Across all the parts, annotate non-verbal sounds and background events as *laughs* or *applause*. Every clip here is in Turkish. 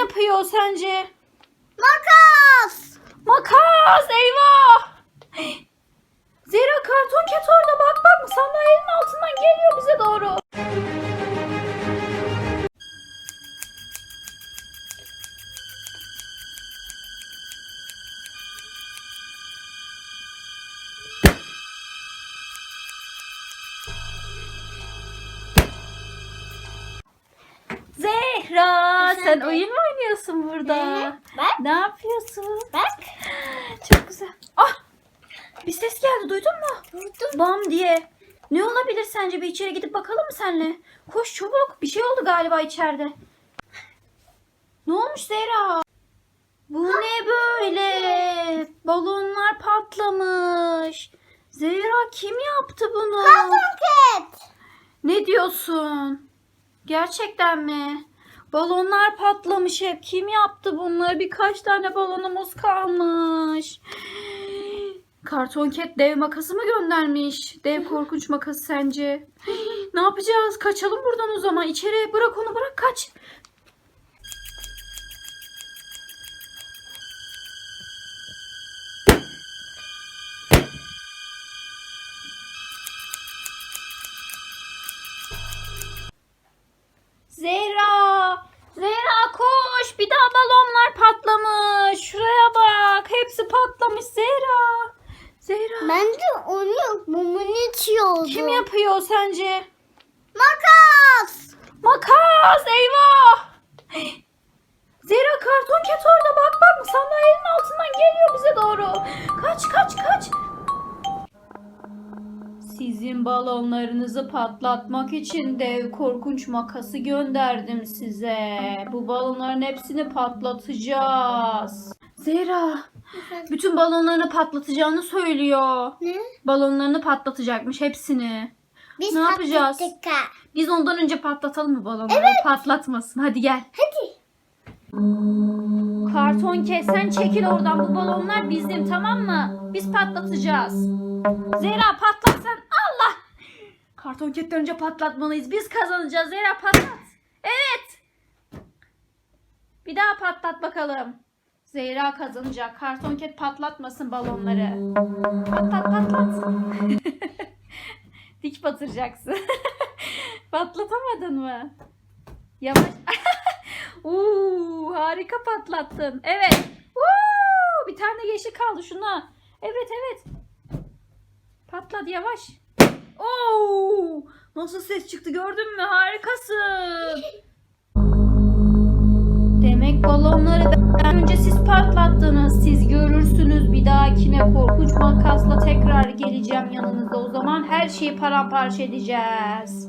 yapıyor sence? Makas. Makas eyvah. Zehra karton ket orada bak bak sandalyenin altından geliyor bize doğru. Zehra sen Efendim? Oynuyorsun burada? Ee, bak. Ne yapıyorsun? Bak. *gasps* Çok güzel. Ah! Bir ses geldi duydun mu? Vurdum. Bam diye. Ne olabilir sence? Bir içeri gidip bakalım mı senle? Koş çabuk. Bir şey oldu galiba içeride. Ne olmuş Zehra? Bu ne böyle? Balonlar patlamış. Zehra kim yaptı bunu? Roket. Ne diyorsun? Gerçekten mi? Balonlar patlamış hep. Kim yaptı bunları? Birkaç tane balonumuz kalmış. Karton ket dev makası mı göndermiş? Dev korkunç makası sence? Ne yapacağız? Kaçalım buradan o zaman. İçeri bırak onu bırak kaç. Patlamış Zehra. Zehra. Bence onu mumunu içiyordu. Kim yapıyor sence? Makas. Makas! Eyvah! Zehra karton ket orada bak bak sandalyenin altından geliyor bize doğru. Kaç kaç kaç. Sizin balonlarınızı patlatmak için dev korkunç makası gönderdim size. Bu balonların hepsini patlatacağız. Zehra, bütün balonlarını patlatacağını söylüyor. Ne? Balonlarını patlatacakmış hepsini. Biz Ne yapacağız? patlattık. Biz ondan önce patlatalım mı balonları? Patlatmasın. Hadi gel. Hadi. Karton kes sen çekil oradan. Bu balonlar bizim tamam mı? Biz patlatacağız. Zehra patlat sen. Allah! Karton ketten önce patlatmalıyız. Biz kazanacağız. Zehra patlat. Evet. Bir daha patlat bakalım. Zehra kazanacak. Karton ket patlatmasın balonları. Patlat patlat. *laughs* Dik batıracaksın. *laughs* Patlatamadın mı? Yavaş. *laughs* Uuu harika patlattın. Evet. Uuu, bir tane yeşil kaldı şuna. Evet evet. Patlat yavaş. Oo! Nasıl ses çıktı gördün mü? Harikasın. Balonları ben önce siz patlattınız. Siz görürsünüz bir dahakine korkunç makasla tekrar geleceğim yanınızda. O zaman her şeyi paramparça edeceğiz.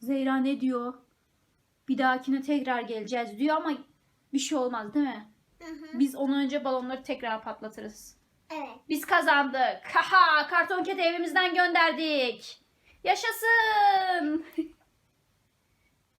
Zehra ne diyor? Bir dahakine tekrar geleceğiz diyor ama bir şey olmaz değil mi? Biz onu önce balonları tekrar patlatırız. Evet. Biz kazandık. Haha karton keti evimizden gönderdik. Yaşasın. *laughs*